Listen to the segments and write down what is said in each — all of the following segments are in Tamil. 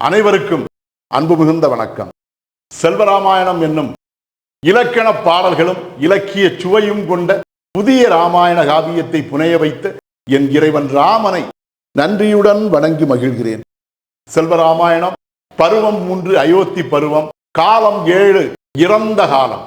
அனைவருக்கும் அன்பு மிகுந்த வணக்கம். செல்வராமாயணம் என்னும் இலக்கண பாடல்களும் இலக்கிய சுவையும் கொண்ட புதிய ராமாயண காவியத்தை புனைய வைத்த என் இறைவன் ராமனை நன்றியுடன் வணங்கி மகிழ்கிறேன். செல்வராமாயணம் பருவம் மூன்று அயோத்தி பருவம் காலம் ஏழு இறந்த காலம்.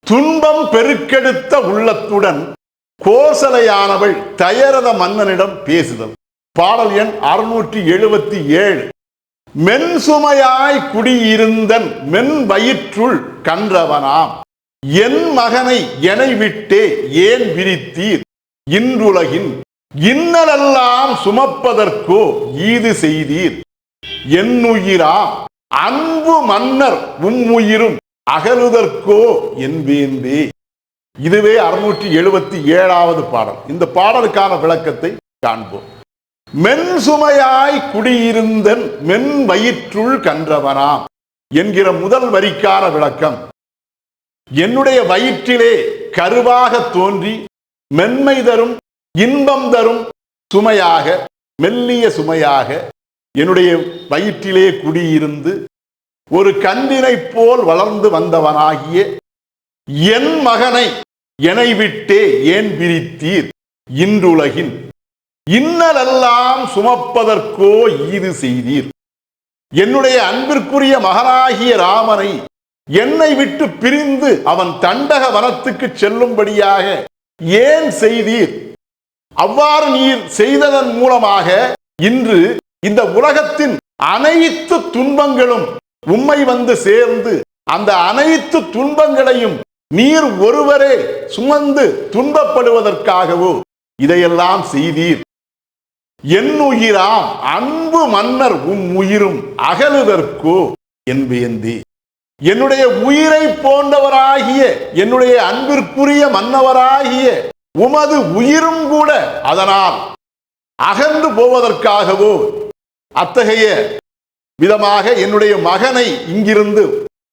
துன்பம் பெருக்கெடுத்த உள்ளத்துடன் கோசலையானவள் தயரத மன்னனிடம் பேசுதல். பாடல் எண் அறுநூற்றி எழுபத்தி ஏழு. மென் சுமையாய் குடியிருந்தன் மென் வயிற்றுள் கன்றவனாம். என் மகனை எனை விட்டே ஏன் விரித்தீர்? இன்றுலகின் இன்னலெல்லாம் சுமப்பதற்கோ ஈது செய்தீர். என்னுயிராம் அன்பு மன்னர் உம்முயிரும் அகலுதற்கோ என்பேந்தே இதுவே அறுநூற்றி எழுபத்தி ஏழாவது பாடல். இந்த பாடலுக்கான விளக்கத்தை காண்போம். மென் சுமையாய் குடியிருந்தன் மென் வயிற்றுள் கன்றவனாம் என்கிற முதல் வரிக்கான விளக்கம். என்னுடைய வயிற்றிலே கருவாக தோன்றி மென்மை தரும் இன்பம் தரும் சுமையாக மெல்லிய சுமையாக என்னுடைய வயிற்றிலே குடியிருந்து ஒரு கன்றினைப் போல் வளர்ந்து வந்தவனாகிய என் மகனை என்னை விட்டே ஏன் பிரித்தீர்? இன்றுலகின் இன்னலெல்லாம் சுமப்பதற்கோ ஈது செய்தீர். என்னுடைய அன்பிற்குரிய மகனாகிய ராமனை என்னை விட்டு பிரிந்து அவன் தண்டக வனத்துக்கு செல்லும்படியாக ஏன் செய்தீர்? அவ்வாறு நீர் செய்ததன் மூலமாக இன்று இந்த உலகத்தின் அனைத்து துன்பங்களும் உம்மை வந்து சேர்ந்து அந்த அனைத்து துன்பங்களையும் நீர் ஒருவரே சுமந்து துன்பப்படுவதற்காகவோ இதையெல்லாம் செய்தீர். என்னுயிராம் அன்பு மன்னர் உம் உயிரும் அகலுவர்க்கோ என் வியந்தி என்னுடைய உயிரை போன்றவராகிய என்னுடைய அன்பிற்குரிய மன்னவராகிய உமது உயிரும் கூட அதனால் அகன்று போவதற்காகவோ அத்தகைய விதமாக என்னுடைய மகனை இங்கிருந்து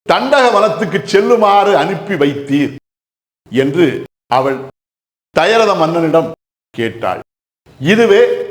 தண்டக வனத்துக்கு செல்லுமாறு அனுப்பி வைத்தீர் என்று அவள் தயரத மன்னனிடம் கேட்டாள். இதுவே